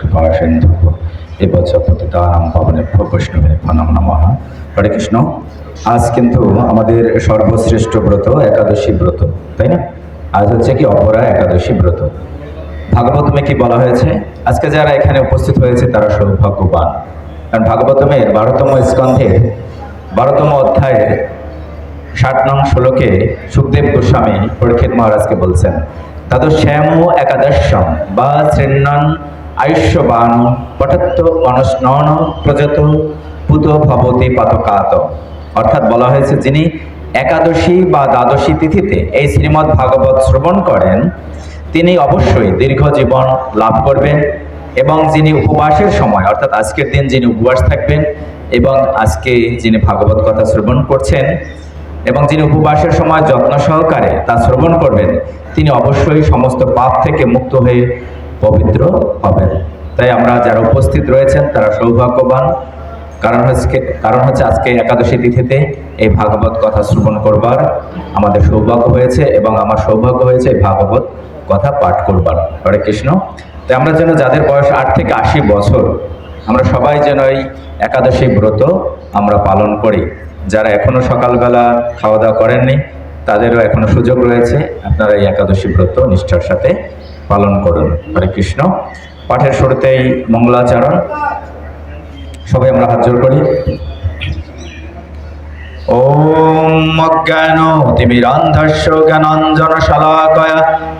কৃপা সিন্ধু এবছর প্রতিদানাম পাবনে বৈষ্ণবে প্রণাম নমঃ। হরে কৃষ্ণ আজ কিন্তু আমাদের সর্বশ্রেষ্ঠ ব্রত একাদশী ব্রত, তাই না? আজ হচ্ছে কি অপরা একাদশী ব্রত। ভাগবতমে কি বলা হয়েছে? আজকে যারা এখানে উপস্থিত হয়েছে তারা সৌভাগ্যবান। কারণ ভাগবতমের বারোতম স্কন্ধের বারোতম অধ্যায়ের ষাট নং ষোলোকে সুখদেব গোস্বামী পরীক্ষিত মহারাজকে বলছেন তাদের শ্যাম একাদশম বা শ্রেণন আয়ুষ্যবান পঠত্ব অনস্নন প্রজত পুত ভবতী পাতকাত। অর্থাৎ বলা হয়েছে যিনি একাদশী বা দ্বাদশী তিথিতে এই শ্রীমদ্ ভাগবত শ্রবণ করেন, তিনি অবশ্যই দীর্ঘ জীবন লাভ করবেন এবং যিনি উপবাসের সময়, অর্থাৎ আজকের দিন যিনি উপবাস থাকবেন এবং আজকে যিনি ভাগবত কথা শ্রবণ করছেন এবং যিনি উপবাসের সময় যত্ন সহকারে তা শ্রবণ করবেন, তিনি অবশ্যই সমস্ত পাপ থেকে মুক্ত হয়ে পবিত্র হবেন তাই আমরা যারা উপস্থিত রয়েছেন, তারা সৌভাগ্যবান। কারণ হচ্ছে কারণ হচ্ছে আজকে একাদশী তিথিতে এই ভাগবত কথা শ্রবণ করবার আমাদের সৌভাগ্য হয়েছে এবং আমার সৌভাগ্য হয়েছে এই ভাগবত কথা পাঠ করবার। হরে কৃষ্ণ। তাই আমরা যেন যাদের বয়স আট থেকে আশি বছর, আমরা সবাই যেন এই একাদশী ব্রত আমরা পালন করি। যারা এখনও সকালবেলা খাওয়া দাওয়া করেননি, তাদেরও এখনও সুযোগ রয়েছে আপনারা এই একাদশী ব্রত নিষ্ঠার সাথে পালন করুন। হরে কৃষ্ণ। পাঠের শুরুতেই মঙ্গলাচরণ। সবাই আমরা হাত জোর করি।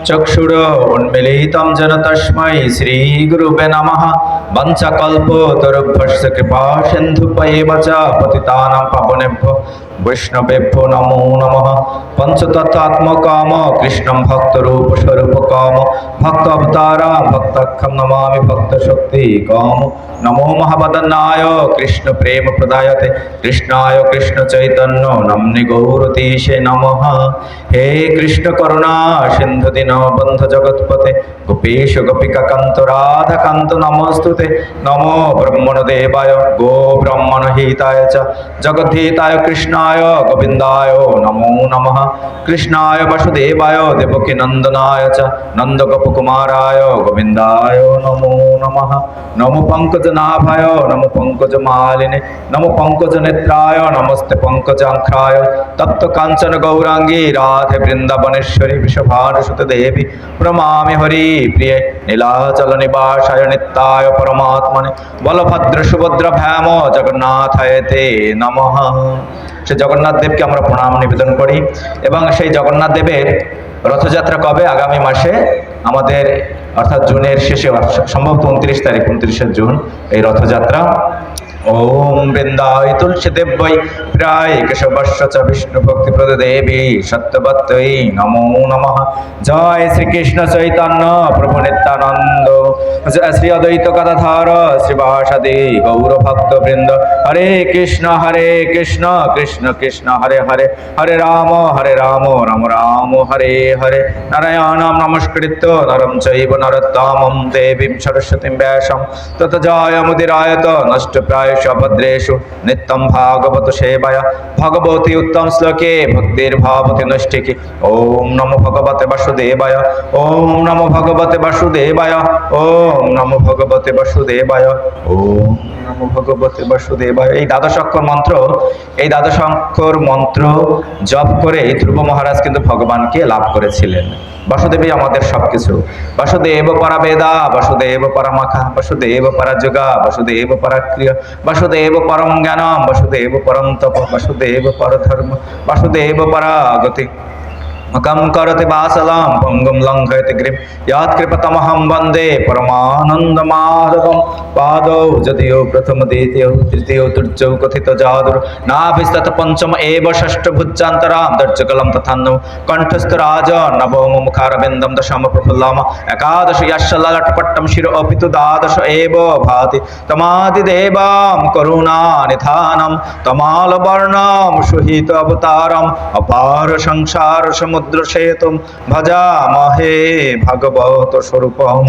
চক্ষুর উন্মিলিতম কৃপা সিন্ধুপয়েব চ পাবনেভ্যো। বৈষ্ণবেভ্যো নমো নমঃ পঞ্চতত্ত্বাত্মকাম কৃষ্ণম ভক্তরূপ স্বরূপ কাম ভক্ত অবতারা ভক্তক্ষম নমামি ভক্ত শক্তি কাম নমো মহাবদনায় কৃষ্ণ প্রেম প্রদায়তে কৃষ্ণায় কৃষ্ণ চৈতন্য নমনি গৌরতীশে নমঃ হে কৃষ্ণ করুণা সিন্ধু দীন বন্ধ জগৎপতে গোপীশ গোপিকা কান্ত রাধা কান্ত নমস্তুতে নমো ব্রহ্মণ দেবায় গো ব্রহ্মণ হিতায় চ জগদ্ধিতায় কৃষ্ণায় গোবিন্দায় নমো নমঃ। কৃষ্ণায় বাসুদেবায় দেবকী নন্দনায় চ। নন্দ গোপকুমারায় গোবিন্দায় নমো নমঃ। নমো পঙ্কজনাভায় নমো পঙ্কজমালিনে। নমো পঙ্কজ নেত্রায় নমস্তে পঙ্কজাঙ্খ্রায় তপ্ত কাঞ্চন গৌরাঙ্গী রাধে বৃন্দাবনেশ্বরী বৃষভানুসুত দেবী। প্রমামি হরি প্রিয়ে নীলাচল নিবাসায় নিত্যায় পরমাত্মনে। বলভদ্র সুভদ্র ভ্যাম জগন্নাথায় তে নমঃ। সে জগন্নাথ দেবকে আমরা প্রণাম, নিবেদন করি। এবং সেই জগন্নাথ দেবের রথযাত্রা কবে? আগামী মাসে আমাদের, অর্থাৎ জুনের শেষে সম্ভবত উনত্রিশ তারিখ, উনত্রিশে জুন, এই রথযাত্রা। ওম বৃন্দায় তুলসী দেব্যই প্রায় কেশবর্ষ চ বিষ্ণু ভক্তি প্রদ দেবী সত্যবত্তই নমো নমঃ। জয় শ্রীকৃষ্ণ চৈতন্য প্রভু নিত্যানন্দ। শ্রী অদ্বৈত কথাধার শ্রীবাসাদি গৌর ভক্ত বৃন্দ হরে কৃষ্ণ হরে কৃষ্ণ কৃষ্ণ কৃষ্ণ, হরে হরে। হরে রাম হরে রাম রাম রাম, হরে হরে। নারায়ণম নমস্কৃত্য, নরম চৈব নরোত্তমম দেবীম সরস্বতীম ব্যাসম। তত জয় মুদিরায়ত, নষ্ট প্রায় ভদ্রেষু নিত্যম ভাগবত সেবায় ভগবতী উত্তম শ্লোকে ভক্তির ভাবতি নষ্টিকি ওম নমো ভগবতে বাসুদেবায় ওম নমো ভগবতে বাসুদেবায় ওম নমো ভগবতে বাসুদেবায় ওম নমো ভগবতে বাসুদেবায় এই দ্বাদশ অক্ষর মন্ত্র, এই দ্বাদশ অক্ষর মন্ত্র জপ করে ধ্রুব মহারাজ কিন্তু ভগবানকে লাভ করেছিলেন। বাসুদেবী আমাদের সবকিছু। বাসুদেব পরা বেদা, বাসুদেব পরা মাখা, বাসুদেব পরা যোগা, বাসুদেব পরা ক্রিয়া, বাসুদেব পরম জ্ঞানম, বাসুদেব পরম তপ, বাসুদেব পর ধর্ম, বাসুদেব পরা গতি। মকম করতে বাসলাম পঙ্গম লঙ্ঘয়তে গ্রীম। ইয়াত কৃপতমহম বন্দে পরমানন্দ মাধবম পাদৌ যদিও প্রথম, দ্বিতীয়, তৃতীয় তৃতীয় কথিত যাদুর নাভিস্তত পঞ্চম এব ষষ্ঠ ভুজ্জান্তরাম দর্যকলম তথান্ন। কণ্ঠস্থ রাজ, নবম মুখারবিন্দম দশম প্রফুল্লাম। একাদশ ইয়াশলটপট্টম শির অপিতু দ্বাদশ এব ভাতি। তমাদি দেবাম করুণা নিধানম। তমালবর্ণম সুহিত অবতারম। অপার সংসার সম সমুদ্র ভাজা মাহে ভাগবত স্বরূপম।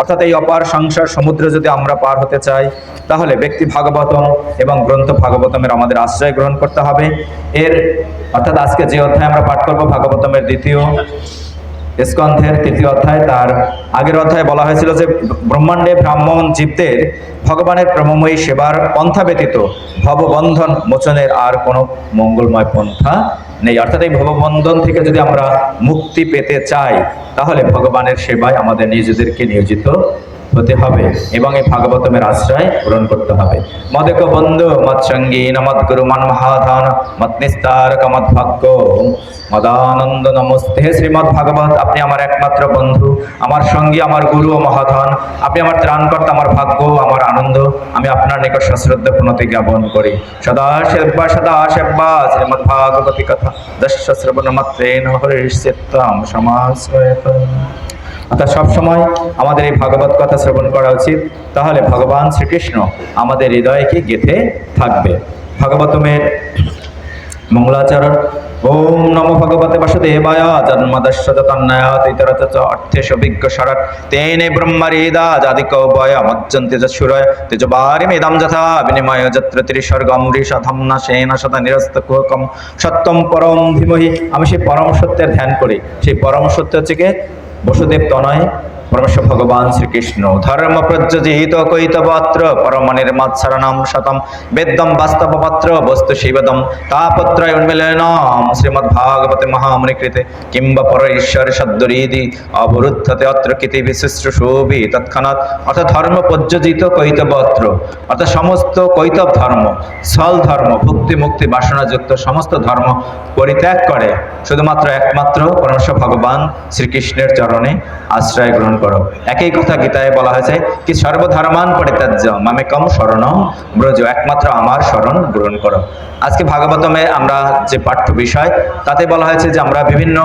অর্থাৎ এই অপার সংসার সমুদ্র যদি আমরা পার হতে চাই, তাহলে ব্যক্তি ভাগবতম এবং গ্রন্থ ভাগবতমের আমাদের আশ্রয় গ্রহণ করতে হবে। এর অর্থাৎ আজকে যে অধ্যায় আমরা পাঠ করব, ভাগবতমের দ্বিতীয় স্কন্ধের তৃতীয় অধ্যায়, তার আগের অধ্যায়ে বলা হয়েছিল যে ব্রহ্মাণ্ডে ব্রাহ্মণ জীবদের ভগবানের প্রেমময়ী সেবার পন্থা ব্যতীত ভববন্ধন মোচনের আর কোনো মঙ্গলময় পন্থা নেই। অর্থাৎ এই ভববন্ধন থেকে যদি আমরা মুক্তি পেতে চাই, তাহলে ভগবানের সেবায় আমাদের নিজেদেরকে নিয়োজিত হতে হবে এবং এই ভাগবতমের আশ্রয় গ্রহণ করতে হবে। মদেক বন্ধু মত সঙ্গী মদ গুরু মান মহাধান মত নিস্তারক মত ভাগ্য। মদানন্দ নমস্তে। হে শ্রীমৎ ভাগবত, আপনি আমার একমাত্র বন্ধু, আমার সঙ্গী, আমার গুরু ও মহাধন। আপনি আমার ত্রাণকর্তা, আমার ভাগ্য, আমার আনন্দ। আমি আপনার নিকট সশ্রদ্ধ প্রণতি জ্ঞাপন করি। সদা সেবা সদা সেবা শ্রীমৎ ভাগবতী কথা। দশ শ্রবণ মাত্রেন হরিষ্যতাম সমাশ্রয়ত। অর্থাৎ সবসময় আমাদের এই ভাগবত কথা শ্রবণ করা উচিত। তাহলে ভগবান শ্রীকৃষ্ণ আমাদের হৃদয়কে গেথে থাকবে। ভাগবতমের মঙ্গলাচরণ। ওম নমো ভগবতে বাসুদেবায় জন্মদস্য তন্নয়াত ইতরত চ অর্থেশ বিজ্ঞ শরৎ তেনে যথা বিনিময় সত্যম পরম আমি সেই সত্যের ধ্যান করি। সেই পরম সত্য হচ্ছে বসুদেব তনয় পরমেশ্বর ভগবান শ্রীকৃষ্ণ। ধর্ম প্রজ্জিত কৈতপত্র পরম নির্মৎসরণম শতম, বেদম বাস্তবপত্র, বস্তু শিবদম, তাপত্রয় উন্মিলনম শ্রীমদ্ ভাগবতে মহামুনি কৃতে কিংবা পর ঈশ্বর সদ্দরীদি অবরুদ্ধতে অত্র কৃতি বিশিষ্ট শোভি তৎক্ষণাৎ। অর্থাৎ ধর্ম প্রজ্জিত কৈতপত্র অর্থাৎ সমস্ত কৈতব ধর্ম, সল ধর্ম, ভক্তি মুক্তি বাসনাযুক্ত সমস্ত ধর্ম পরিত্যাগ করে। শুধুমাত্র একমাত্র পরমেশ্বর ভগবান শ্রীকৃষ্ণের চরণে আশ্রয় গ্রহণ করো। একই কথা গীতায় বলা হয়েছে কি সর্বধর্মান পরিত্যাজ্য মামে কম শরণম ব্রজ, একমাত্র আমার শরণ গ্রহণ করো। আজকে ভাগবতমে আমরা যে পাঠ্য বিষয়, তাতে বলা হয়েছে যে আমরা বিভিন্ন,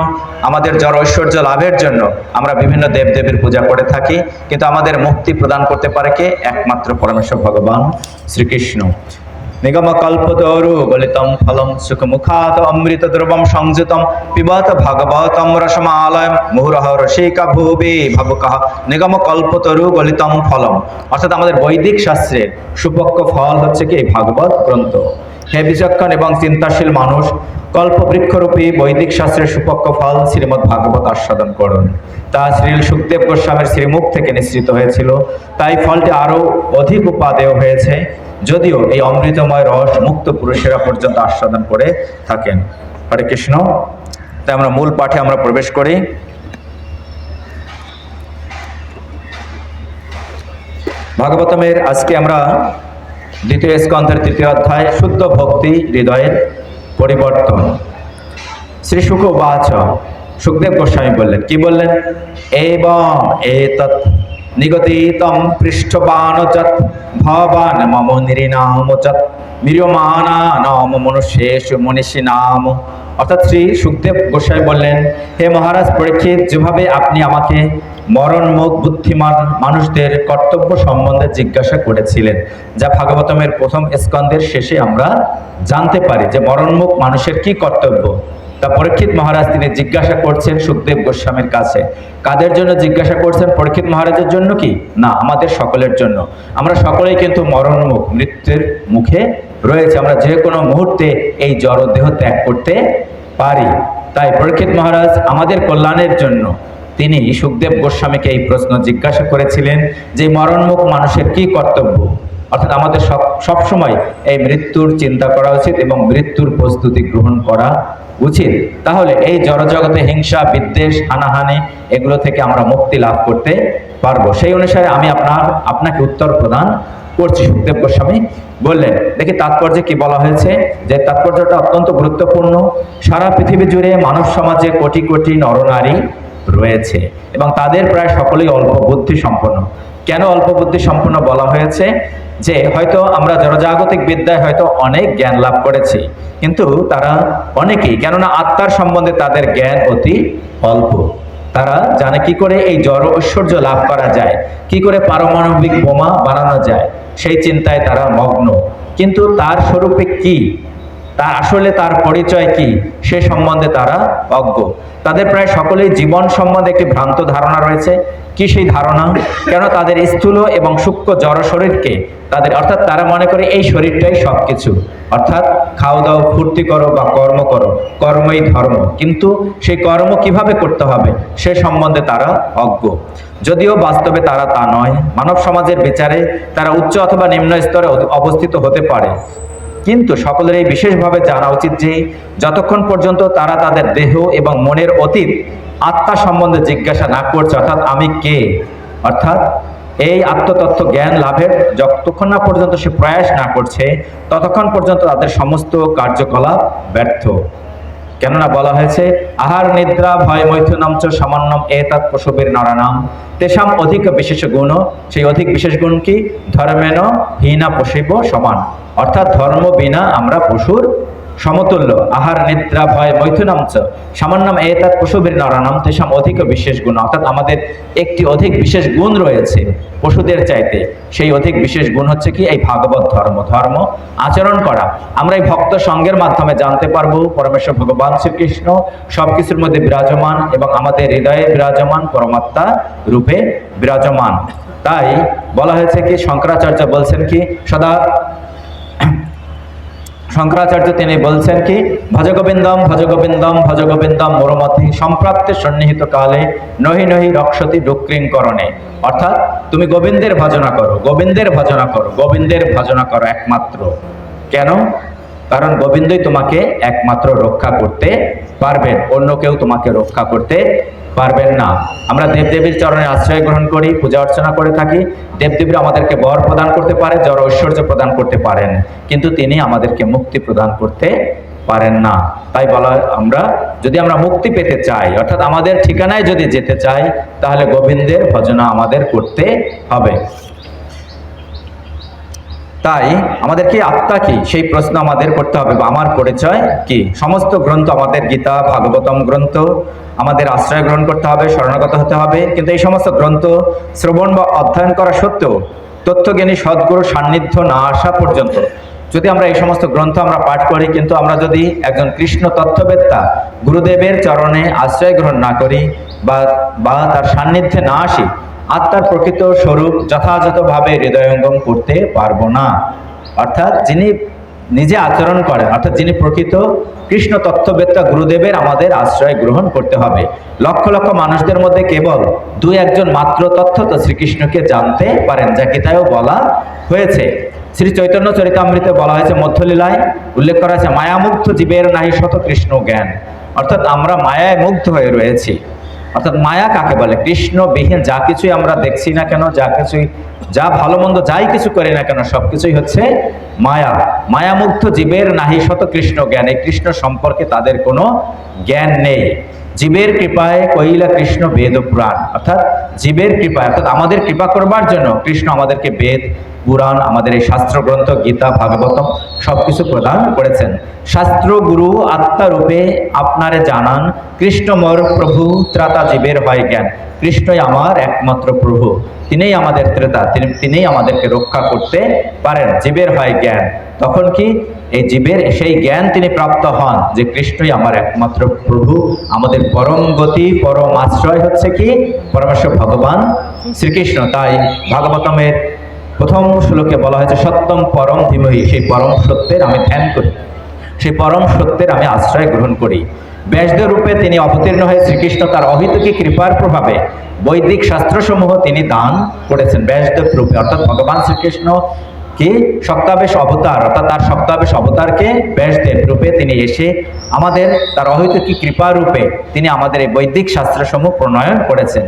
আমাদের জড় ঐশ্বর্য লাভের জন্য আমরা বিভিন্ন দেবদেবীর পূজা করে থাকি, কিন্তু আমাদের মুক্তি প্রদান করতে পারে কে? একমাত্র পরমেশ্বর ভগবান শ্রীকৃষ্ণ। নিগম কল্পতরু গলিতম ফলম সুখমুখাত অমৃত দ্রবম সংযুতম পিবত ভাগবতম রসমালয় মুহুরহ রসিকা ভুবি নিগম কল্পতরু গলিতম ফলম অর্থাৎ আমাদের বৈদিক শাস্ত্রের সুপক্ষ ফল হচ্ছে কি? ভাগবত গ্রন্থ। হে বিচক্ষণ এবং চিন্তাশীল মানুষ, কল্পবৃক্ষরূপী বৈদিক শাস্ত্রের সুপক্ষ ফল শ্রীমৎ ভাগবত আস্বাদন করুন। তা শ্রীল সুখদেব গোস্বামীর শ্রীমুখ থেকে নিঃসৃত হয়েছিল। তাই ফলটি আরও অধিক উপাদেয় হয়েছে। যদিও এই অমৃতময় রস মুক্ত পুরুষেরা পর্যন্ত আস্বাদন করে থাকেন। হরে কৃষ্ণ। তাই আমরা মূল পাঠে আমরা প্রবেশ করি। ভাগবতমের আজকে আমরা দ্বিতীয় স্কন্ধের তৃতীয় অধ্যায় শুদ্ধ ভক্তি হৃদয়ের পরিবর্তন। শ্রী শুক বাচ সুখদেব গোস্বামী বললেন, কি বললেন? এবং এতৎ নিগতিতম পৃষ্ঠবানচত ভবান মম নিরিনামচত মিরিয়মানা নাম মনুষ্যেষু মনীষী নাম অর্থাৎ শ্রী সুখদেব গোস্বামী বললেন হে মহারাজ পরীক্ষিত যেভাবে আপনি আমাকে মরণমুখ বুদ্ধিমান মানুষদের কর্তব্য সম্বন্ধে জিজ্ঞাসা করেছিলেন যা ভাগবতমের প্রথম স্কন্ধের শেষে আমরা জানতে পারি যে মরণমুখ মানুষের কি কর্তব্য। তা পরীক্ষিত মহারাজ তিনি জিজ্ঞাসা করছেন সুখদেব গোস্বামীর কাছে। কাদের জন্য জিজ্ঞাসা করছেন পরীক্ষিত মহারাজের জন্য কি? না, আমাদের সকলের জন্য। আমরা সকলেই কিন্তু মরণমুখ, মৃত্যুর মুখে রয়েছে। আমরা যে কোনো মুহূর্তে এই জড় দেহ ত্যাগ করতে পারি। তাই পরীক্ষিত মহারাজ, আমাদের কল্যাণের জন্য তিনি সুখদেব গোস্বামীকে এই প্রশ্ন জিজ্ঞাসা করেছিলেন যে মরণমুখ মানুষের কি কর্তব্য? অর্থাৎ আমাদের সব সবসময় এই মৃত্যুর চিন্তা করা উচিত এবং মৃত্যুর প্রস্তুতি গ্রহণ করা উচিত। তাহলে এই জড়জগতে হিংসা, বিদ্বেষ, হানাহানি এগুলো থেকে আমরা মুক্তি লাভ করতে পারব। সেই অনুসারে আমি আপনার, আপনাকে উত্তর প্রদান করছি। সুখদেব গোস্বামী বললেন, দেখি তাৎপর্যে কি বলা হয়েছে? যে তাৎপর্যটা অত্যন্ত গুরুত্বপূর্ণ। সারা পৃথিবী জুড়ে মানব সমাজে কোটি কোটি নরনারী রয়েছে এবং তাদের প্রায় সকলেই অল্প বুদ্ধি সম্পন্ন। কেন অল্প বুদ্ধি সম্পন্ন বলা হয়েছে? যে হয়তো আমরা জনজাগতিক বিদ্যায় হয়তো অনেক জ্ঞান লাভ করেছি, কিন্তু তারা অনেকেই, কেননা আত্মার সম্বন্ধে তাদের জ্ঞান অতি অল্প। তারা জানে কি করে এই জড় ঐশ্বর্য লাভ করা যায়, কি করে পারমাণবিক বোমা বানানো যায়, সেই চিন্তায় তারা মগ্ন। কিন্তু তার স্বরূপে কি? তার আসলে তার পরিচয় কি? সে সম্বন্ধে তারা অজ্ঞ। তাদের প্রায় সকলেই জীবন সম্বন্ধে একটি ভ্রান্ত ধারণা রয়েছে। কি সেই ধারণা? কেন তাদের স্থূল এবং সূক্ষ্ম জড় শরীরকে তাদের, অর্থাৎ তারা মনে করে এই শরীরটাই সবকিছু। অর্থাৎ খাও দাও ফুর্তি করো বা কর্ম করো, কর্মই ধর্ম। কিন্তু সেই কর্ম কীভাবে করতে হবে, সে সম্বন্ধে তারা অজ্ঞ। যদিও বাস্তবে তারা তা নয়। মানব সমাজের বিচারে তারা উচ্চ অথবা নিম্ন স্তরে অবস্থিত হতে পারে। কিন্তু সকলেরই বিশেষভাবে জানা উচিত যে যতক্ষণ পর্যন্ত তারা তাদের দেহ এবং মনের অতীত আত্মা সম্বন্ধে জিজ্ঞাসা না করছে, অর্থাৎ আমি কে? অর্থাৎ এই আত্মতত্ত্ব জ্ঞান লাভের যতক্ষণ না পর্যন্ত সে প্রয়াস না করছে, ততক্ষণ পর্যন্ত তাদের সমস্ত কার্যকলাপ ব্যর্থ। কেননা বলা হয়েছে, আহার, নিদ্রা, ভয় মৈথুনাম চ সামান্যম তাৎ প্রসবের নরানাম। তেসাম অধিক বিশেষ গুণ। সেই অধিক বিশেষ গুণ কি? ধর্মেন হীনা পশিব সমান। অর্থাৎ ধর্ম বিনা আমরা পশুর সমতুল্য। আহার, নিদ্রা, ভয় মৈথুনাম চ সামান্যম এতাৎ পশুবীর নরানাম তেসাম অধিক বিশেষ গুণ। অর্থাৎ আমাদের একটি অধিক বিশেষ গুণ রয়েছে পশুদের চাইতে। সেই অধিক বিশেষ গুণ হচ্ছে কি? এই ভাগবত ধর্ম। ধর্ম আচরণ করা। আমরা এই ভক্ত সঙ্গের মাধ্যমে জানতে পারব, পরমেশ্বর ভগবান শ্রীকৃষ্ণ সবকিছুর মধ্যে বিরাজমান এবং আমাদের হৃদয়ে বিরাজমান পরমাত্মা রূপে বিরাজমান। তাই বলা হয়েছে কি? শঙ্করাচার্য বলছেন কি? সদা শঙ্করাচার্য তিনি বলছেন কি ভজ গোবিন্দম ভজ গোবিন্দম ভজ গোবিন্দম মোরমতি সম্প্রাপ্তে সন্নিহিত কালে নহি নহি রক্ষতি ডুক্রিংকরণে অর্থাৎ তুমি গোবিন্দের ভজনা করো, গোবিন্দের ভজনা করো, গোবিন্দের ভজনা করো একমাত্র। কেন? কারণ গোবিন্দই তোমাকে একমাত্র রক্ষা করতে পারবেন। অন্য কেউ তোমাকে রক্ষা করতে পারবেন না। আমরা দেবদেবীর চরণে আশ্রয় গ্রহণ করি, পূজা অর্চনা করে থাকি। দেবদেবীরা আমাদেরকে বর প্রদান করতে পারে জড় ঐশ্বর্য প্রদান করতে পারেন। কিন্তু তিনি আমাদেরকে মুক্তি প্রদান করতে পারেন না। তাই বলা, আমরা, যদি আমরা মুক্তি পেতে চাই, অর্থাৎ আমাদের ঠিকানায় যদি যেতে চাই, তাহলে গোবিন্দের ভজনা আমাদের করতে হবে। তাই আমাদের কি আত্মা কি? সেই প্রশ্ন আমাদের করতে হবে বা আমার পরিচয় কি? সমস্ত গ্রন্থ আমাদের গীতা, ভাগবতম গ্রন্থ আমাদের আশ্রয় গ্রহণ করতে হবে, শরণাগত হতে হবে। কিন্তু এই সমস্ত গ্রন্থ শ্রবণ বা অধ্যয়ন করা সত্ত্বেও তথ্যজ্ঞানী, সদ্গুরু, সান্নিধ্য না আসা পর্যন্ত যদি আমরা এই সমস্ত গ্রন্থ আমরা পাঠ করি, কিন্তু আমরা যদি একজন কৃষ্ণ তত্ত্ববেত্তা গুরুদেবের চরণে আশ্রয় গ্রহণ না করি বা বা তার সান্নিধ্যে না আসি আত্মার প্রকৃত স্বরূপ যথাযথভাবে হৃদয়ঙ্গম করতে পারব না। অর্থাৎ যিনি নিজে আচরণ করেন, অর্থাৎ যিনি প্রকৃত কৃষ্ণ তত্ত্ববেত্তা গুরুদেবের আমাদের আশ্রয় গ্রহণ করতে হবে। লক্ষ লক্ষ মানুষদের মধ্যে কেবল দুই একজন মাত্র তথ্য তো শ্রীকৃষ্ণকে জানতে পারেন, যা গীতায়ও বলা হয়েছে। শ্রী চৈতন্য চরিতামৃতে বলা হয়েছে, মধ্যলীলায় উল্লেখ করা হয়েছে, মায়ামুগ্ধ জীবের নাহি শত কৃষ্ণ জ্ঞান। অর্থাৎ আমরা মায়ায় মুগ্ধ হয়ে রয়েছি। অর্থাৎ মায়া কাকে বলে? কৃষ্ণ, বিহীন, যা কিছুই আমরা দেখছি না কেন, যা কিছুই, যা ভালো মন্দ, যাই কিছু করি না কেন, সবকিছুই হচ্ছে মায়া। মায়ামুগ্ধ জীবের নাহি শত কৃষ্ণ জ্ঞান। এই কৃষ্ণ সম্পর্কে তাদের কোনো জ্ঞান নেই। জীবের কৃপায় কহিলা, কৃষ্ণ বেদ পুরাণ। অর্থাৎ জীবের কৃপায় অর্থাৎ আমাদের কৃপা করবার জন্য কৃষ্ণ আমাদেরকে বেদ, পুরাণ, আমাদের এই শাস্ত্রগ্রন্থ, গীতা, ভাগবতম সবকিছু প্রদান করেছেন। শাস্ত্র গুরু আত্মারূপে আপনারে জানান কৃষ্ণমর প্রভু, ত্রাতা জীবের হয় জ্ঞান। কৃষ্ণই আমার একমাত্র প্রভু। তিনিই আমাদের ত্রেতা, তিনি তিনিই আমাদেরকে রক্ষা করতে পারেন। জীবের হয় জ্ঞান। তখন কি? এই জীবের সেই জ্ঞান তিনি প্রাপ্ত হন যে কৃষ্ণই আমার একমাত্র প্রভু। আমাদের পরম গতি, পরম আশ্রয় হচ্ছে কি? পরমেশ্বর ভগবান শ্রীকৃষ্ণ। তাই ভাগবতমের প্রথম শ্লোকে বলা হয়েছে, সত্যম পরম ধীমহি, সেই পরম সত্যের আমি ধ্যান করি। সেই পরম সত্যের আমি আশ্রয় গ্রহণ করি। ব্যাসদেব রূপে তিনি অবতীর্ণ হয়ে শ্রীকৃষ্ণ তার অহিতকী কৃপার প্রভাবে বৈদিক শাস্ত্রসমূহ তিনি দান করেছেন ব্যাসদেব রূপে অর্থাৎ ভগবান শ্রীকৃষ্ণ কি? সপ্তাবেশ অবতার। অর্থাৎ তার সপ্তাবেশ অবতারকে ব্যাসদেব রূপে তিনি এসে আমাদের তার অহৈতুকী কৃপা রূপে তিনি আমাদের এই বৈদিক শাস্ত্রসমূহ প্রণয়ন করেছেন।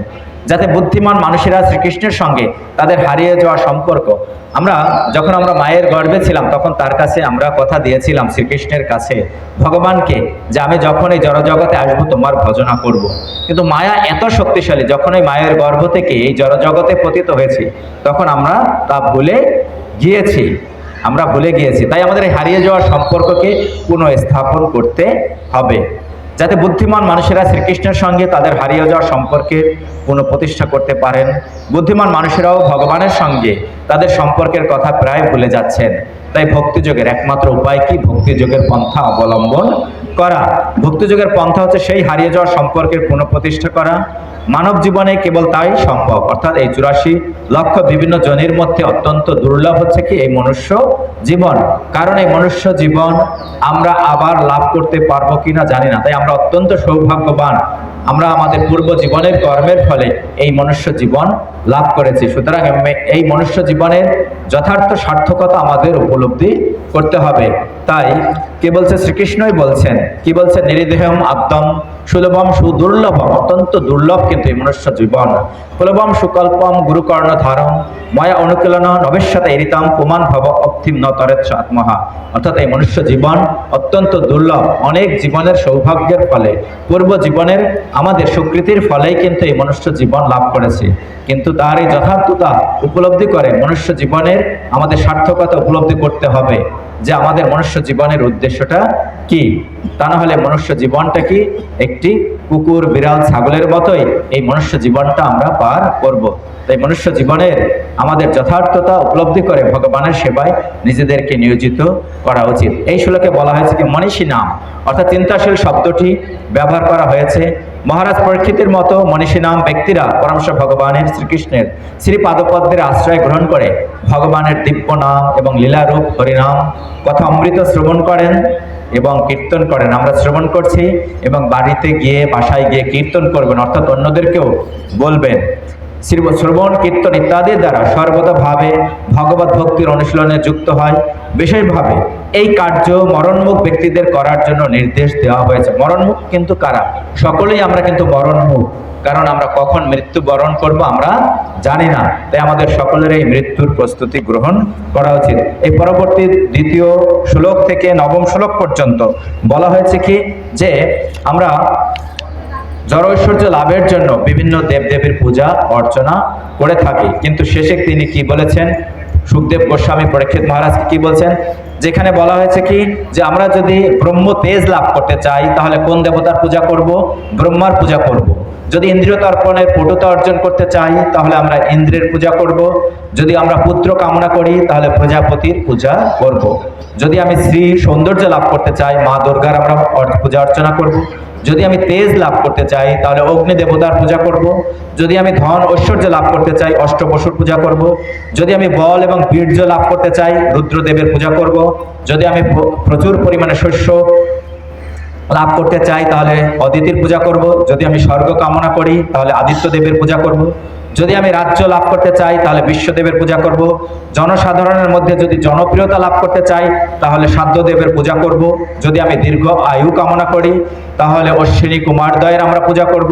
যাতে বুদ্ধিমান মানুষেরা শ্রীকৃষ্ণের সঙ্গে তাদের হারিয়ে যাওয়া সম্পর্ক। আমরা যখন আমরা মায়ের গর্ভে ছিলাম, তখন তার কাছে আমরা কথা দিয়েছিলাম শ্রীকৃষ্ণের কাছে, ভগবানকে, যে আমি যখন এই জড়জগতে আসব, তোমার ভজনা করব। কিন্তু মায়া এত শক্তিশালী, যখন এই মায়ের গর্ভ থেকে এই জড়জগতে পতিত হয়েছি, তখন আমরা তা ভুলে গিয়েছি। আমরা ভুলে গিয়েছি। তাই আমাদের হারিয়ে যাওয়ার সম্পর্ককে পুনঃস্থাপন করতে হবে। যাতে বুদ্ধিমান মানুষেরা শ্রীকৃষ্ণের সঙ্গে তাদের হারিয়ে যাওয়া সম্পর্কের পুনঃপ্রতিষ্ঠা করতে পারেন। বুদ্ধিমান মানুষেরাও ভগবানের সঙ্গে তাদের সম্পর্কের কথা প্রায় ভুলে যাচ্ছেন। তাই ভক্তিযোগের একমাত্র উপায় কি? ভক্তিযোগের পন্থা অবলম্বন করা। ভক্তিযুগের পন্থা হচ্ছে সেই হারিয়ে যাওয়া সম্পর্কের পুনঃপ্রতিষ্ঠা করা। মানব জীবনে কেবল তাই সম্ভব। অর্থাৎ এই চুরাশি লক্ষ বিভিন্ন জনের মধ্যে অত্যন্ত দুর্লভ হচ্ছে কি এই মনুষ্য জীবন। কারণ এই মনুষ্য জীবন আমরা আবার লাভ করতে পারব কিনা জানি না। তাই আমরা অত্যন্ত সৌভাগ্যবান। আমরা আমাদের পূর্ব জীবনের কর্মের ফলে এই মনুষ্য জীবন লাভ করেছি। সুতরাং এই মনুষ্য জীবনের যথার্থ সার্থকতা আমাদের উপলব্ধি করতে হবে। তাই কি বলছে শ্রীকৃষ্ণই বলছেন? কি বলছে? নিরিদেহম আত্মম সুলভম সুদুর্লভম। অত্যন্ত দুর্লভ কিন্তু এই মনুষ্য জীবন। সুলভম সুকল্পম গুরুকর্ণ ধারম ময়া অনুকূলন নবেশ্বত এরিতাম পুমান ভব অক্তিম ন তরেৎ আত্মহা। অর্থাৎ এই মনুষ্য জীবন অত্যন্ত দুর্লভ। অনেক জীবনের সৌভাগ্যের ফলে, পূর্ব জীবনের আমাদের সুকৃতির ফলেই কিন্তু এই মনুষ্য জীবন লাভ করেছি। কিন্তু তার এই যথার্থতা উপলব্ধি করে মনুষ্য জীবনের আমাদের সার্থকতা উপলব্ধি করতে হবে। যে আমাদের মনুষ্য জীবনের উদ্দেশ্যটা কি? তা না হলে মনুষ্য জীবনটা কি? একটি কুকুর, বিড়াল, ছাগলের মতোই এই মনুষ্য জীবনটা আমরা পার করব। তাই মনুষ্য জীবনের আমাদের যথার্থতা উপলব্ধি করে ভগবানের সেবায় নিজেদেরকে নিয়োজিত করা উচিত। এই শ্লোকে বলা হয়েছে কি, মনীষী নাম। অর্থাৎ চিন্তাশীল শব্দটি ব্যবহার করা হয়েছে মহারাজ পরীক্ষিতের মতো মনীষী নাম ব্যক্তিরা পরামর্শ ভগবানের শ্রীকৃষ্ণের শ্রী পাদপদ্মের আশ্রয় গ্রহণ করে ভগবানের দিব্য নাম এবং লীলারূপ হরিনাম কথা অমৃত শ্রবণ করেন এবং কীর্তন করেন। আমরা শ্রবণ করছি এবং বাড়িতে গিয়ে, বাসায় গিয়ে কীর্তন করবেন, অর্থাৎ অন্যদেরকেও বলবেন। শ্রবণ কীর্তন ইত্যাদির দ্বারা সর্বদা ভাবে ভগবত ভক্তির অনুশীলনে যুক্ত হয়। বিশেষভাবে এই কার্য মরণমুখ ব্যক্তিদের করার জন্য নির্দেশ দেওয়া হয়েছে। মরণমুখ কিন্তু কারা? সকলেই আমরা কিন্তু মরণমুখ। কারণ আমরা কখন মৃত্যু বরণ করব আমরা জানি না। তাই আমাদের সকলের এই মৃত্যুর প্রস্তুতি গ্রহণ করা উচিত। এই পরবর্তী দ্বিতীয় শ্লোক থেকে নবম শ্লোক পর্যন্ত বলা হয়েছে কি? যে আমরা জড় ঐশ্বর্য লাভের জন্য বিভিন্ন দেবদেবীর পূজা, অর্চনা করে থাকি কিন্তু শেষে তিনি কি বলেছেন সুখদেব গোস্বামী পরীক্ষিত মহারাজ কি বলছেন যেখানে বলা হয়েছে কি, যে আমরা যদি ব্রহ্ম তেজ লাভ করতে চাই, তাহলে কোন দেবতার পূজা করব ব্রহ্মার পূজা করব। যদি ইন্দ্রিয় তর্পণের পটুতা অর্জন করতে চাই, তাহলে আমরা ইন্দ্রের পূজা করব। যদি আমরা পুত্র কামনা করি, তাহলে প্রজাপতির পূজা করব। যদি আমি শ্রী সৌন্দর্য লাভ করতে চাই, মা দুর্গার আমরা পূজা অর্চনা করব। যদি আমি তেজ লাভ করতে চাই, তাহলে অগ্নি দেবতার পূজা করব। যদি আমি ধন ঐশ্বর্য লাভ করতে চাই অষ্টপশুর পূজা করব। যদি আমি বল এবং বীর্য লাভ করতে চাই, রুদ্রদেবের পূজা করব। যদি আমি প্রচুর পরিমাণে শস্য লাভ করতে চাই, তাহলে অদিতির পূজা করব যদি আমি স্বর্গ কামনা করি, তাহলে আদিত্য দেবের পূজা করব যদি আমি রাজ্য লাভ করতে চাই, তাহলে বিশ্বদেবের পূজা করব। জনসাধারণের মধ্যে যদি জনপ্রিয়তা লাভ করতে চাই, তাহলে সাধ্যদেবের পূজা করব। যদি আমি দীর্ঘ আয়ু কামনা করি, তাহলে অশ্বিনী কুমারদয়ের আমরা পূজা করব।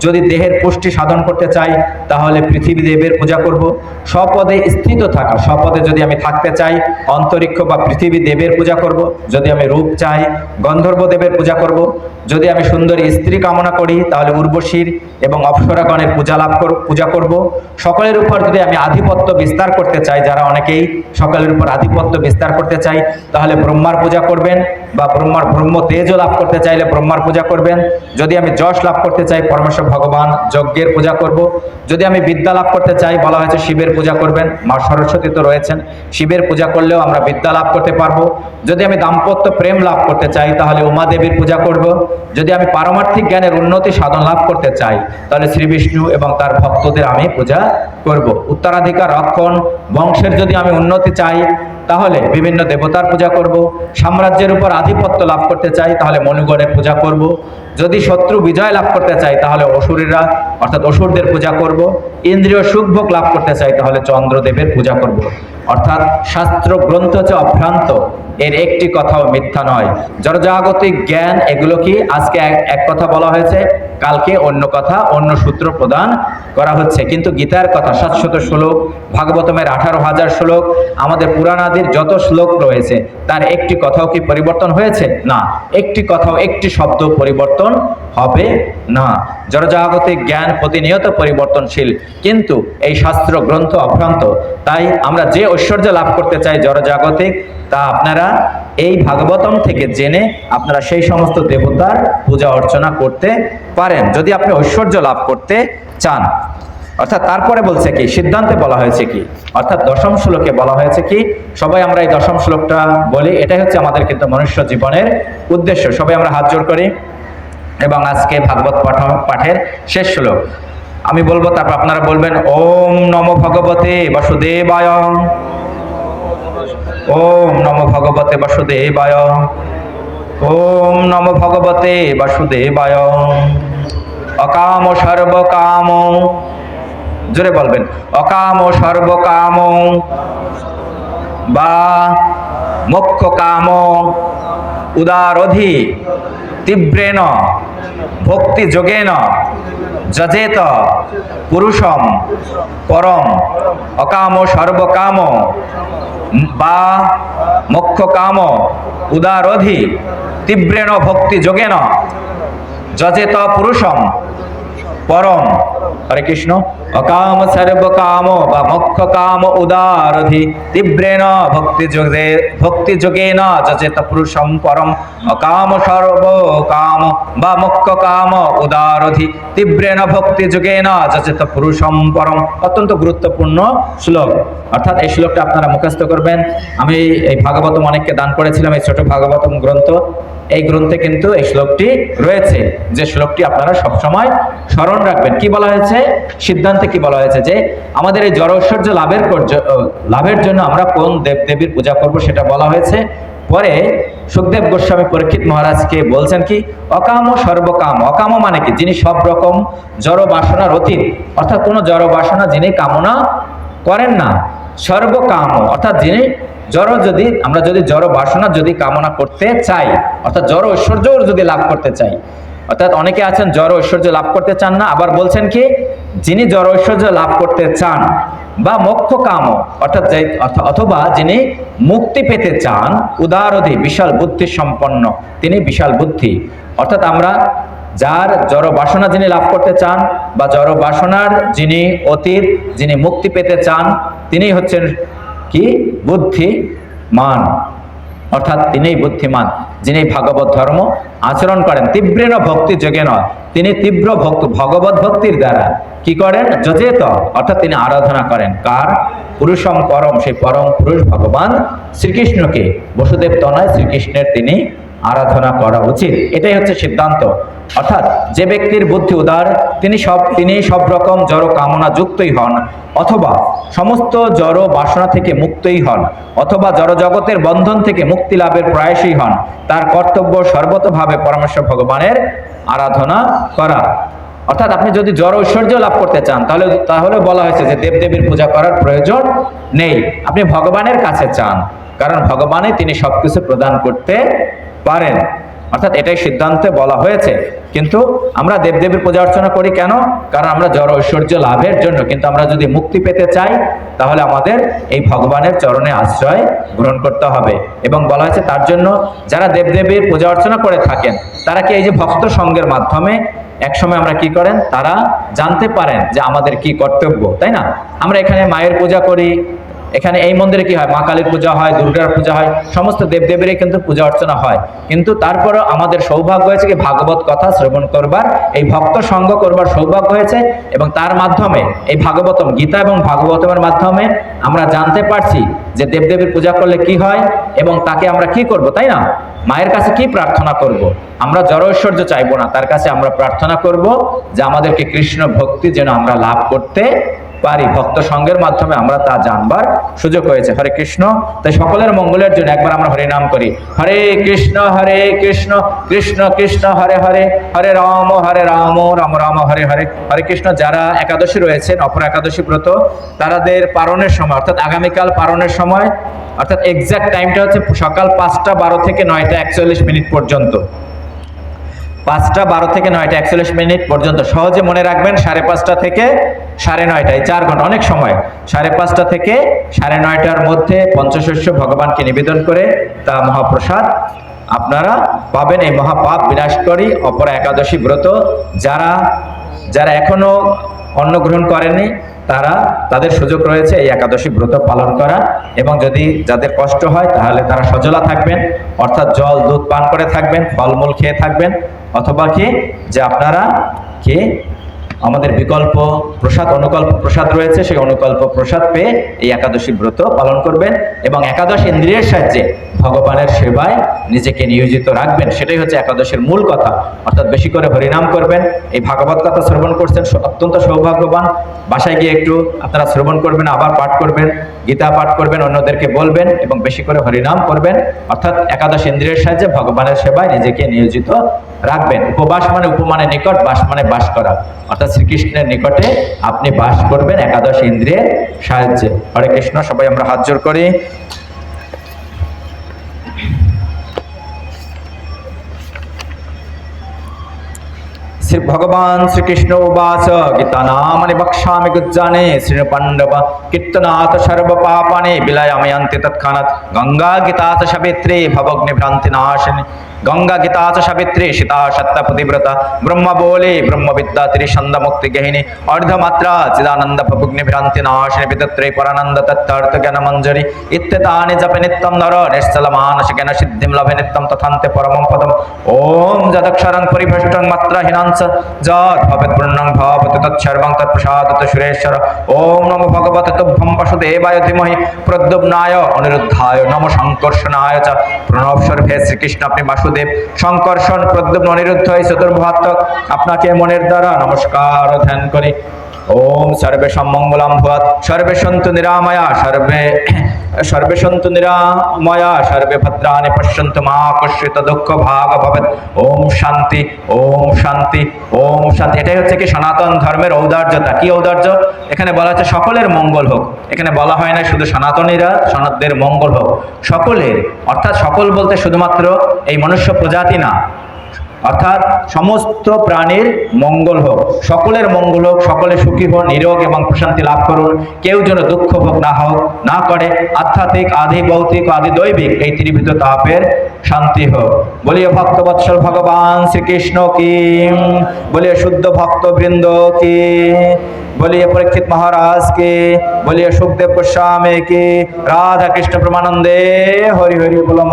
যদি দেহের পুষ্টি সাধন করতে চাই, তাহলে পৃথিবী দেবের পূজা করব। স্বপদে স্থিত থাকা, স্বপদে যদি আমি থাকতে চাই, অন্তরিক্ষ বা পৃথিবী দেবের পূজা করব। যদি আমি রূপ চাই গন্ধর্ব দেবের পূজা করব। যদি আমি সুন্দরী স্ত্রী কামনা করি, তাহলে উর্বশীর এবং অপ্সরাগণের পূজা লাভ কর পূজা করব। সকলের উপর যদি আমি আধিপত্য বিস্তার করতে চাই, যারা অনেকেই সকলের উপর আধিপত্য বিস্তার করতে চাই, তাহলে ব্রহ্মার পূজা করবেন। বা ব্রহ্মার ব্রহ্ম তেজও লাভ করতে চাইলে ব্রহ্মার পূজা করবেন। যদি আমি যশ লাভ করতে চাই, পরমেশ্বর ভগবান যজ্ঞের পূজা করব। যদি আমি বিদ্যা লাভ করতে চাই, বলা হয়েছে শিবের পূজা করবেন। মা সরস্বতী তো রয়েছেন। শিবের পূজা করলেও আমরা বিদ্যা লাভ করতে পারব। যদি আমি দাম্পত্য প্রেম লাভ করতে চাই, তাহলে উমা দেবীর পূজা করব। যদি আমি পারমার্থিক জ্ঞানের উন্নতি সাধন লাভ করতে চাই, তাহলে শ্রী বিষ্ণু এবং তার ভক্তদের আমি পূজা করব। উত্তরাধিকার, রক্ষণ, বংশের যদি আমি উন্নতি চাই তাহলে বিভিন্ন দেবতার পূজা করব, সাম্রাজ্যের উপর আধিপত্য লাভ করতে চাই, তাহলে মনুগণের পূজা করব। যদি শত্রু বিজয় লাভ করতে চাই তাহলে অসুরেরা, অর্থাৎ অসুরদের পূজা করব। ইন্দ্রিয় সুখ ভোগ লাভ করতে চাই তাহলে চন্দ্রদেবের পূজা করব। অর্থাৎ শাস্ত্র গ্রন্থ হচ্ছে অভ্রান্ত। এর একটি কথাও মিথ্যা নয়। জড়জাগতিক জ্ঞান, এগুলো কি? আজকে এক এক কথা বলা হয়েছে, কালকে অন্য কথা, অন্য সূত্র প্রদান করা হচ্ছে। কিন্তু গীতার কথা, সাতশত শ্লোক, ভাগবতমের আঠারো হাজার শ্লোক, আমাদের পুরাণাদির যত শ্লোক রয়েছে, তার একটি কথাও কি পরিবর্তন হয়েছে? না, একটি কথাও, একটি শব্দ পরিবর্তন হবে না। জড়জাগতিক জ্ঞান প্রতিনিয়ত পরিবর্তনশীল। কিন্তু এই শাস্ত্র গ্রন্থ অভ্রান্ত, তাই আমরা যে ঐশ্বর্য লাভ করতে চাই জড়জাগতিক, তা আপনারা এই ভাগবতম থেকে জেনে আপনারা সেই সমস্ত দেবতার পূজা অর্চনা করতে পারেন, যদি আপনি ঐশ্বর্য লাভ করতে চান। অর্থাৎ তারপরে বলছে কি, সিদ্ধান্তে বলা হয়েছে কি? অর্থাৎ দশম শ্লোকে বলা হয়েছে কি, সবাই আমরা এই দশম শ্লোকটা বলি, এটাই হচ্ছে আমাদের কিন্তু মনুষ্য জীবনের উদ্দেশ্য। সবাই আমরা হাত জোড় করি। এবং আজকে ভাগবত পাঠ পাঠের শেষ শ্লোক। আমি বলব, তারপর আপনারা বলবেন, ওম নম ভগবতে বসুদেবায়। ওম নম ভগবতে বসুদেবায়। ওম নম ভগবতে বসুদেবায়। অকাম সর্বকাম। জোরে বলবেন, অকাম সর্বকাম বা মোক্ষ কাম উদারধি। তীব্রেণ ভক্তি যোগেন যজেত, পুরুষম, পরম, অকাম সর্বকাম, বা মোক্ষ কাম উদারধি, তীব্রেণ ভক্তি যোগেন যজেত, পুরুষম, পরম হরে কৃষ্ণ। অকাম সর্বকাম বা মোক্ষ কাম উদারধি তীব্রেণ ভক্তি যোগে, ভক্তি যোগেন যজেত পুরুষম পরম। অকাম সর্বকাম বা মোক্ষ কাম উদারধি তীব্রেণ ভক্তি যোগেন যজেত পুরুষম পরম। অত্যন্ত গুরুত্বপূর্ণ শ্লোক। অর্থাৎ এই শ্লোকটা আপনারা মুখস্থ করবেন। আমি এই ভাগবতম অনেককে দান করেছিলাম, এই ছোট ভাগবতম গ্রন্থ। এই গ্রন্থে কিন্তু এই শ্লোকটি রয়েছে, যে শ্লোকটি আপনারা সবসময় স্মরণ রাখবেন। কি বলা হয়েছে? সিদ্ধান্তে কি বলা হয়েছে যে আমাদের এই জড় ঐশ্বর্য লাভের লাভের জন্য আমরা কোন দেব দেবীর পূজা করব সেটা বলা হয়েছে। পরে সুখদেব গোস্বামী পরীক্ষিত মহারাজকে বলছেন কি, অকাম সর্বকাম। অকাম মানে কি? যিনি সব রকম জড় বাসনার অতীত অর্থাৎ কোনো জড় বাসনা যিনি কামনা করেন না। সর্বকাম। অর্থাৎ যিনি জড় যদি, আমরা যদি জড় বাসনা যদি কামনা করতে চাই, অর্থাৎ জড় ঐশ্বর্য যদি লাভ করতে চাই, অর্থাৎ অনেকে আছেন জড় ঐশ্বর্য লাভ করতে চান না, আবার বলছেন কি, যিনি জড় ঐশ্বর্য লাভ করতে চান বা মোক্ষ কাম অর্থাৎ অথবা যিনি মুক্তি পেতে চান, উদারধি, বিশাল বুদ্ধি সম্পন্ন, তিনি বিশাল বুদ্ধি, অর্থাৎ আমরা যার জড় বাসনা যিনি লাভ করতে চান বা জড় বাসনার যিনি অতীত, যিনি মুক্তি পেতে চান তিনি হচ্ছেন কি? বুদ্ধিমান অর্থাৎ তিনিই বুদ্ধিমান, যিনি ভাগবত ধর্ম আচরণ করেন। তীব্রেণ ভক্তি যোগে নয়। তিনি তীব্র ভক্ত, ভগবত ভক্তির দ্বারা। কি করেন? যজেত। অর্থাৎ তিনি আরাধনা করেন। কার? পুরুষম পরম। সেই পরম পুরুষ ভগবান শ্রীকৃষ্ণকে। বসুদেব তনয় শ্রীকৃষ্ণের তিনি আরাধনা করা উচিত। এটাই হচ্ছে সিদ্ধান্ত। অর্থাৎ যে ব্যক্তির বুদ্ধি উদার, তিনি সব তিনি সব রকম জড় কামনা যুক্তই হন, অথবা সমস্ত জড় বাসনা থেকে মুক্তই হন, অথবা জড় জগতের বন্ধন থেকে মুক্তি লাভের প্রয়াসই হন, তার কর্তব্য সর্বতভাবে পরমেশ্বর ভগবানের আরাধনা করা। অর্থাৎ আপনি যদি জড় ঐশ্বর্য লাভ করতে চান, তাহলে তাহলে বলা হয়েছে যে দেবদেবীর পূজা করার প্রয়োজন নেই। আপনি ভগবানের কাছে চান, কারণ ভগবানই তিনি সবকিছু প্রদান করতে পারেন। অর্থাৎ এটাই সিদ্ধান্তে বলা হয়েছে। কিন্তু আমরা দেবদেবীর পূজা অর্চনা করি কেন? কারণ আমরা জড় ঐশ্বর্য লাভের জন্য। কিন্তু আমরা যদি মুক্তি পেতে চাই, তাহলে আমাদের এই ভগবানের চরণে আশ্রয় গ্রহণ করতে হবে। এবং বলা হয়েছে তার জন্য যারা দেবদেবীর পূজা অর্চনা করে থাকেন, তারা কি এই যে ভক্ত সঙ্গের মাধ্যমে একসময় আমরা কি করেন? তারা জানতে পারেন যে আমাদের কি কর্তব্য, তাই না? আমরা এখানে মায়ের পূজা করি এখানে এই মন্দিরে কি হয়? মা কালীর পূজা হয়, দুর্গার পূজা হয়, সমস্ত দেবদেবীরই কিন্তু পূজা অর্চনা হয়। কিন্তু তারপরও আমাদের সৌভাগ্য হয়েছে কি? ভাগবত কথা শ্রবণ করবার, এই ভক্ত সঙ্গ করবার সৌভাগ্য হয়েছে এবং তার মাধ্যমে এই ভাগবতম গীতা এবং ভাগবতমের মাধ্যমে আমরা জানতে পারছি যে দেবদেবীর পূজা করলে কি হয় এবং তাকে আমরা কি করব, তাই না? মায়ের কাছে কি প্রার্থনা করব। আমরা জড় ঐশ্বর্য চাইব না, তার কাছে আমরা প্রার্থনা করব যে আমাদেরকে কৃষ্ণ ভক্তি যেন আমরা লাভ করতে পারি। ভক্ত সঙ্গের মাধ্যমে আমরা তা জানবার সুযোগ হয়েছে। হরে কৃষ্ণ। তাই সকলের মঙ্গলের জন্য একবার আমরা হরে নাম করি। হরে কৃষ্ণ হরে কৃষ্ণ কৃষ্ণ কৃষ্ণ, হরে হরে হরে রাম হরে রাম রাম রাম, হরে হরে। হরে কৃষ্ণ, যারা একাদশী রয়েছেন, অপর একাদশী ব্রত, তারাদের পারণের সময়, অর্থাৎ আগামীকাল পারণের সময়, অর্থাৎ এক্সাক্ট টাইমটা হচ্ছে সকাল পাঁচটা বারো থেকে নয়টা একচল্লিশ মিনিট পর্যন্ত। পাঁচটা বারো থেকে নয়টা, একচল্লিশ মিনিট পর্যন্ত। সহজে মনে রাখবেন, সাড়ে পাঁচটা থেকে সাড়ে নয়টায় চার ঘণ্টা, অনেক সময়। সাড়ে পাঁচটা থেকে সাড়ে নয়টার মধ্যে পঞ্চশস্য ভগবানকে নিবেদন করে তা মহাপ্রসাদ আপনারা পাবেন। এই মহাপাপ বিনাশ করি অপর একাদশী ব্রত। যারা যারা এখনও অন্ন গ্রহণ করেননি, তারা তাদের সুযোগ রয়েছে এই একাদশী ব্রত পালন করা। এবং যদি যাদের কষ্ট হয়, তাহলে তারা সজলা থাকবেন, অর্থাৎ জল, দুধ, পান করে থাকবেন, ফলমূল খেয়ে থাকবেন। অথবা কি? যে আপনারা কে? আমাদের বিকল্প প্রসাদ, অনুকল্প প্রসাদ রয়েছে, সেই অনুকল্প প্রসাদ পেয়ে এই একাদশী ব্রত পালন করবেন এবং একাদশ ইন্দ্রিয়ের সাহায্যে ভগবানের সেবায় নিজেকে নিয়োজিত রাখবেন। সেটাই হচ্ছে একাদশীর মূল কথা। অর্থাৎ বেশি করে হরিনাম করবেন। এই ভাগবত কথা শ্রবণ করছেন অত্যন্ত সৌভাগ্যবান। বাসায় গিয়ে একটু আপনারা শ্রবণ করবেন, আবার পাঠ করবেন, গীতা পাঠ করবেন, অন্যদেরকে বলবেন এবং বেশি করে হরিনাম করবেন। অর্থাৎ একাদশ ইন্দ্রিয়ের সাহায্যে ভগবানের সেবায় নিজেকে নিয়োজিত রাখবেন। উপবাস মানে উপমানের নিকট, বাস মানে বাস করা। অর্থাৎ শ্রীকৃষ্ণের নিকটে আপনি বাস করবেন একাদশ ইন্দ্রিয়ের সাহায্যে। হরে কৃষ্ণ, সবাই আমরা হাত জোর করি। শ্রী ভগবান শ্রীকৃষ্ণ উবাচ গীতা নামনি বক্ষ্যামি গুজ্জানে শ্রীণ পাণ্ডব কীর্তনাথ সর্ব পাপানে বিলায়াময়ন্তি তৎক্ষণাৎ গঙ্গা গীতাথ সাবিত্রী, ভবগ্নি ভ্রান্তি নাশিনী। গঙ্গা গীতাথ সাবিত্রী, সীতা সত্য পতিব্রতা, ব্রহ্ম, বলে, ব্রহ্ম, বিদ্যা ত্রিসন্দ মুক্তি গহিনী অর্ধমাত্রা, চিদানন্দ ভবগ্নি ভ্রান্তি, নাশিনী বিতত্রে পরানন্দ তত্তার্থ জ্ঞান মঞ্জরি ইত্যেতানি, জপে নিত্যম, নর, নিশ্চল, মানস, জ্ঞান সিদ্ধিম লভে নিত্যম, তথান্তে পরমম পদম। ওম যদক্ষরং পরিভ্রষ্টং মাত্রা হিনাংস যৎ ভবেৎ পূর্ণং ভবতি তৎসর্বং তৎপ্রসাদত সুরেশ্বর। ওম নমো ভগবতে তুভ্যং বসুদেবায় ধীমহি, প্রদ্যুম্নায় অনিরুদ্ধায় নমো সংকর্ষণায় চ। প্রণব স্বরূপে শ্রীকৃষ্ণ আপনি বাসুদেব। সংকর্ষণ প্রদ্যুম্ন অনিরুদ্ধ চতুর্ভাত্মক আপনাকে মনের দ্বারা নমস্কার ধ্যান করি। ওম সর্বে সম্মঙ্গলাম ভুয়াত সর্বে সন্তু নিরাময়া, সর্বে সর্বে সন্তু নিরাময়া, সর্বে ভদ্রাণি পশ্যন্তু মা কশ্চিত দুঃখ ভাগ ভবেত ওম শান্তি ওম শান্তি ওম শান্তি। এটাই হচ্ছে কি সনাতন ধর্মের ঔদার্যতা। কি ঔদার্য? এখানে বলা হচ্ছে সকলের মঙ্গল হোক। এখানে বলা হয় না শুধু সনাতনীরা সনাতদের মঙ্গল হোক। সকলের, অর্থাৎ সকল বলতে শুধুমাত্র এই মনুষ্য প্রজাতি না অর্থাৎ সমস্ত প্রাণীর মঙ্গল হোক, সকলের মঙ্গল হোক, সকলে সুখী হোক, নিরোগ এবং প্রশান্তি লাভ করুন। কেউ যেন দুঃখ ভোগ না হোক, না করে, আধ্যাত্মিক, আদি ভৌতিক, আদি দৈবিক, এই ত্রিভুত তাপের শান্তি হোক। বলিয়ে ভক্ত বৎসল ভগবান শ্রীকৃষ্ণ কি? বলিয়ে শুদ্ধ ভক্ত বৃন্দ কি? বলিয়ে পরীক্ষিত মহারাজ কে? বলিয়ে সুখদেব গোস্বামী কি? রাধা কৃষ্ণ প্রমানন্দে হরি হরি বলম